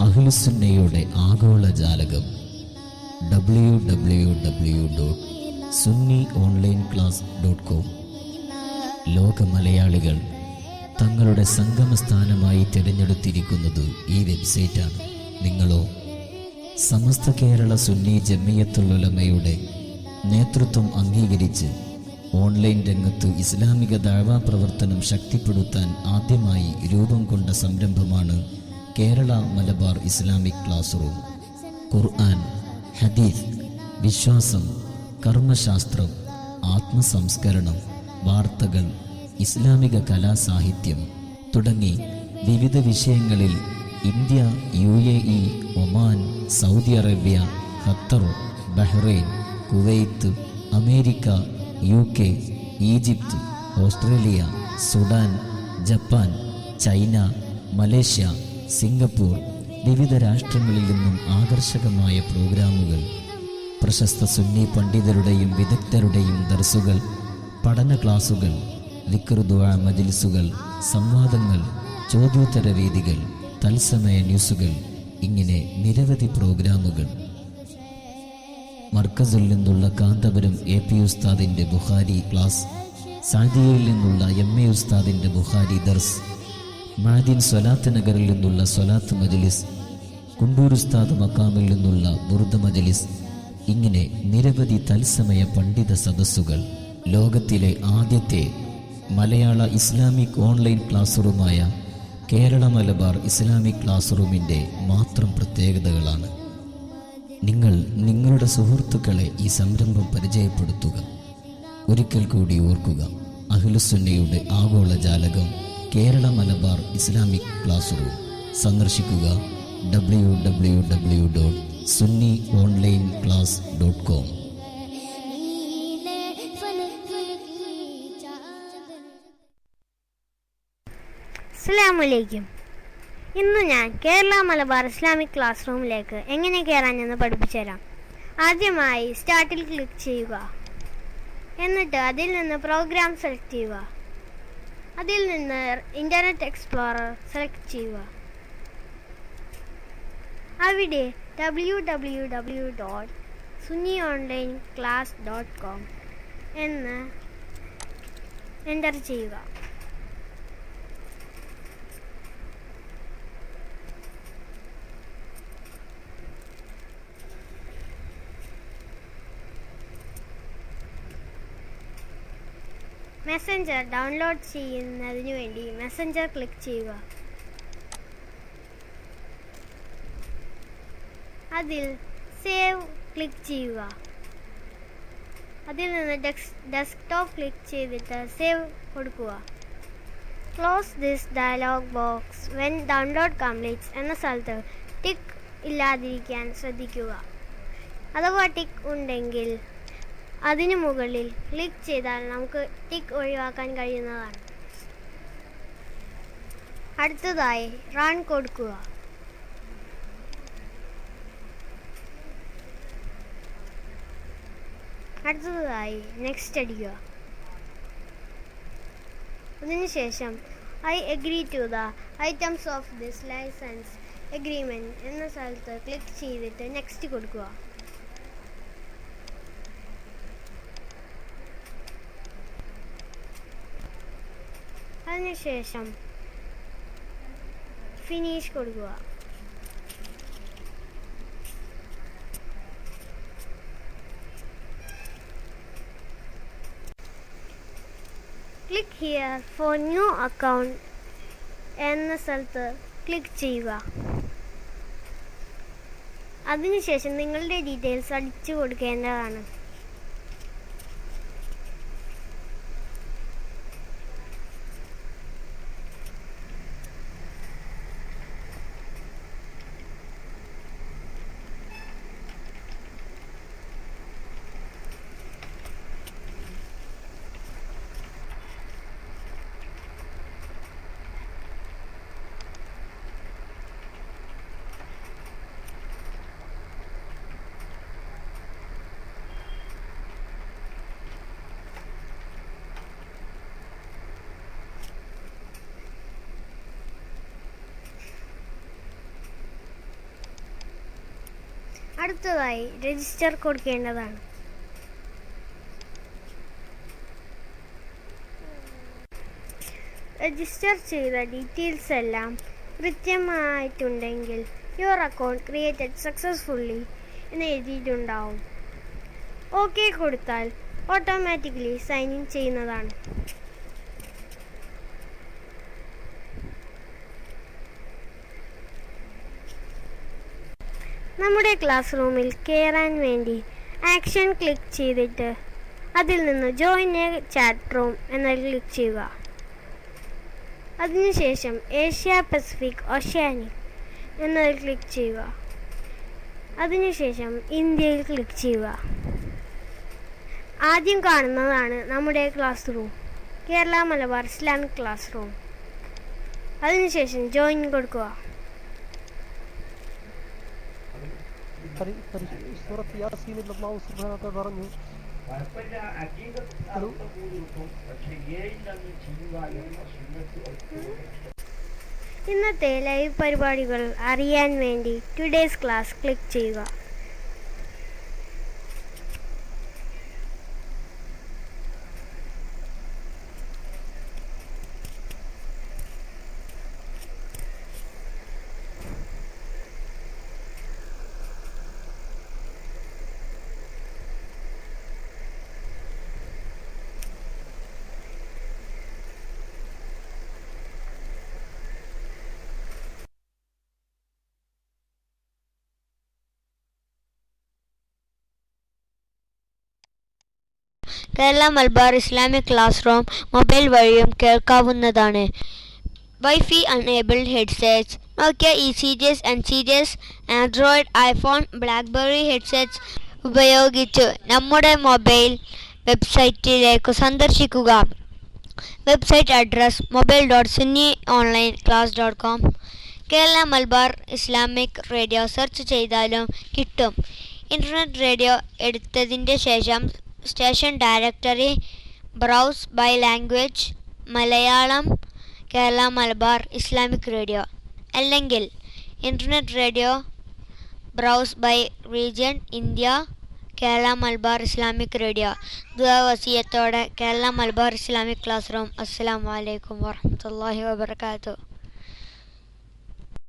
അഖിലുസുന്നയുടെ ആഗോള ജാലകം W W W dot Sunni online class dot com. ലോക മലയാളികൾ തങ്ങളുടെ സംഗമസ്ഥാനമായി തിരഞ്ഞെടുത്തിരിക്കുന്നത് ഈ വെബ്സൈറ്റാണ്. നിങ്ങളോ സമസ്ത കേരള സുന്നി ജമിയത്തുലമയുടെ നേതൃത്വം അംഗീകരിച്ച് ഓൺലൈൻ രംഗത്ത് ഇസ്ലാമിക ദാഴ്വാ പ്രവർത്തനം ശക്തിപ്പെടുത്താൻ ആദ്യമായി രൂപം കൊണ്ട സംരംഭമാണ് Kerala Malabar Islamic class room Quran ഹദീസ് വിശ്വാസം കർമ്മശാസ്ത്രം ആത്മസംസ്കരണം വാർത്തകൾ ഇസ്ലാമിക കലാസാഹിത്യം തുടങ്ങി വിവിധ വിഷയങ്ങളിൽ India U A E Oman Saudi Arabia Qatar Bahrain Kuwait America U K Egypt Australia Sudan Japan China Malaysia Singapore വിവിധ രാഷ്ട്രങ്ങളിൽ നിന്നും ആകർഷകമായ പ്രോഗ്രാമുകൾ പ്രശസ്ത സുന്നി പണ്ഡിതരുടെയും വിദഗ്ധരുടെയും ദർസുകൾ പഠന ക്ലാസുകൾ വിക്രുദ്വാ മജിൽസുകൾ സംവാദങ്ങൾ ചോദ്യോത്തര വേദികൾ തത്സമയ ന്യൂസുകൾ ഇങ്ങനെ നിരവധി പ്രോഗ്രാമുകൾ. മർക്കസിൽ നിന്നുള്ള കാന്തപുരം എ പി ഉസ്താദിന്റെ ബുഹാരി ക്ലാസ് സാദിയയിൽ നിന്നുള്ള എം എ ഉസ്താദിന്റെ ബുഹാരി ദർസ് മാദിൻ സ്വലാത്ത് നഗറിൽ നിന്നുള്ള സ്വലാത്ത് മജലിസ് കുണ്ടൂർ ഉസ്താദ് മക്കാമിൽ നിന്നുള്ള ബുർദ മജലിസ് ഇങ്ങനെ നിരവധി തത്സമയ പണ്ഡിത സദസ്സുകൾ ലോകത്തിലെ ആദ്യത്തെ മലയാള ഇസ്ലാമിക് ഓൺലൈൻ ക്ലാസ് റൂമായ കേരള മലബാർ ഇസ്ലാമിക് ക്ലാസ് റൂമിന്റെ മാത്രം പ്രത്യേകതകളാണ്. നിങ്ങൾ നിങ്ങളുടെ സുഹൃത്തുക്കളെ ഈ സംരംഭം പരിചയപ്പെടുത്തുക. ഒരിക്കൽ കൂടി ഓർക്കുക അഖിലുസുന്നയുടെ ആഗോള ജാലകം Kerala Malabar Islamic class room സന്ദർശിക്കുക W W W dot Sunni online class dot com അസ്സലാമലൈക്കും ഇന്ന് ഞാൻ കേരള മലബാർ ഇസ്ലാമിക് ക്ലാസ് റൂമിലേക്ക് എങ്ങനെ കയറാനെന്ന് പഠിപ്പിച്ചു തരാം. ആദ്യമായി സ്റ്റാർട്ടിൽ ക്ലിക്ക് ചെയ്യുക. എന്നിട്ട് അതിൽ നിന്ന് പ്രോഗ്രാം സെലക്ട് ചെയ്യുക. അതിൽ നിന്ന് ഇന്റർനെറ്റ് എക്സ്പ്ലോറർ സെലക്ട് ചെയ്യുക. അവിടെ W W W dot Sunni online class dot com എന്ന് എന്റർ ചെയ്യുക. മെസ്സഞ്ചർ ഡൗൺലോഡ് ചെയ്യുന്നതിന് വേണ്ടി മെസ്സഞ്ചർ ക്ലിക്ക് ചെയ്യുക. അതിൽ സേവ് ക്ലിക്ക് ചെയ്യുക. അതിൽ നിന്ന് ഡെസ്ക്ടോപ്പ് ക്ലിക്ക് ചെയ്തിട്ട് സേവ് കൊടുക്കുക. Close this dialog box when download completes എന്ന സ്ഥലത്ത് ടിക്ക് ഇല്ലാതിരിക്കാൻ ശ്രദ്ധിക്കുക. അഥവാ ടിക്ക് ഉണ്ടെങ്കിൽ അതിനു മുകളിൽ ക്ലിക്ക് ചെയ്താൽ നമുക്ക് ടിക്ക് ഒഴിവാക്കാൻ കഴിയുന്നതാണ്. അടുത്തതായി റൺ കൊടുക്കുക. അടുത്തതായി നെക്സ്റ്റ് അടിക്കുക. അതിനുശേഷം I agree to the items of this licence agreement എന്ന സ്ഥലത്ത് ക്ലിക്ക് ചെയ്തിട്ട് നെക്സ്റ്റ് കൊടുക്കുക. അതിനുശേഷം ഫിനിഷ് കൊടുക്കുക. Click here for new account എന്ന സ്ഥലത്ത് ക്ലിക്ക് ചെയ്യുക. അതിനുശേഷം നിങ്ങളുടെ ഡീറ്റെയിൽസ് അടിച്ചു കൊടുക്കേണ്ടതാണ്. അടുത്തതായി രജിസ്റ്റർ കൊടുക്കേണ്ടതാണ്. രജിസ്റ്റർ ചെയ്ത ഡീറ്റെയിൽസ് എല്ലാം കൃത്യമായിട്ടുണ്ടെങ്കിൽ യുവർ അക്കൗണ്ട് ക്രിയേറ്റഡ് സക്സസ്ഫുള്ളി എന്ന് എഴുതിയിട്ടുണ്ടാവും. ഓക്കെ കൊടുത്താൽ ഓട്ടോമാറ്റിക്കലി സൈൻ ഇൻ ചെയ്യുന്നതാണ്. നമ്മുടെ ക്ലാസ് റൂമിൽ കയറാൻ വേണ്ടി ആക്ഷൻ ക്ലിക്ക് ചെയ്തിട്ട് അതിൽ നിന്ന് ജോയിൻ എ ചാറ്റ് റൂം എന്നതിൽ ക്ലിക്ക് ചെയ്യുക. അതിനുശേഷം ഏഷ്യ പസഫിക് ഓഷ്യാനിക് എന്നതിൽ ക്ലിക്ക് ചെയ്യുക. അതിനുശേഷം ഇന്ത്യയിൽ ക്ലിക്ക് ചെയ്യുക. ആദ്യം കാണുന്നതാണ് നമ്മുടെ class room Kerala Malabar Islamic class room അതിനുശേഷം ജോയിൻ കൊടുക്കുക. സൂറത്ത് യാസീനിൽ അള്ളാഹു തആല പറഞ്ഞു. ഇന്നത്തെ ലൈവ് പരിപാടികൾ അറിയാൻ വേണ്ടി ടുഡേസ് ക്ലാസ് ക്ലിക്ക് ചെയ്യുക. Kerala Malabar Islamic class room mobile വഴിയും കേൾക്കാവുന്നതാണ്. Wifi enabled headsets. Nokia E C G S N C G S Android iPhone BlackBerry headsets ഉപയോഗിച്ച് നമ്മുടെ മൊബൈൽ വെബ്സൈറ്റിലേക്ക് സന്ദർശിക്കുക. Website address mobile dot Sunni online class dot com. Kerala Malabar Islamic radio search ചെയ്താലും കിട്ടും. Internet radio എടുത്തതിന്റെ ശേഷം station directory browse by language Malayalam Kerala Malabar Islamic radio. അല്ലെങ്കിൽ internet radio browse by region India Kerala Malabar Islamic radio. ദുവസീയത്തോടെ Kerala Malabar Islamic class room. അസ്സാം വലൈക്കും വാഹമത്തല്ലാഹി വാബർക്കാത്തു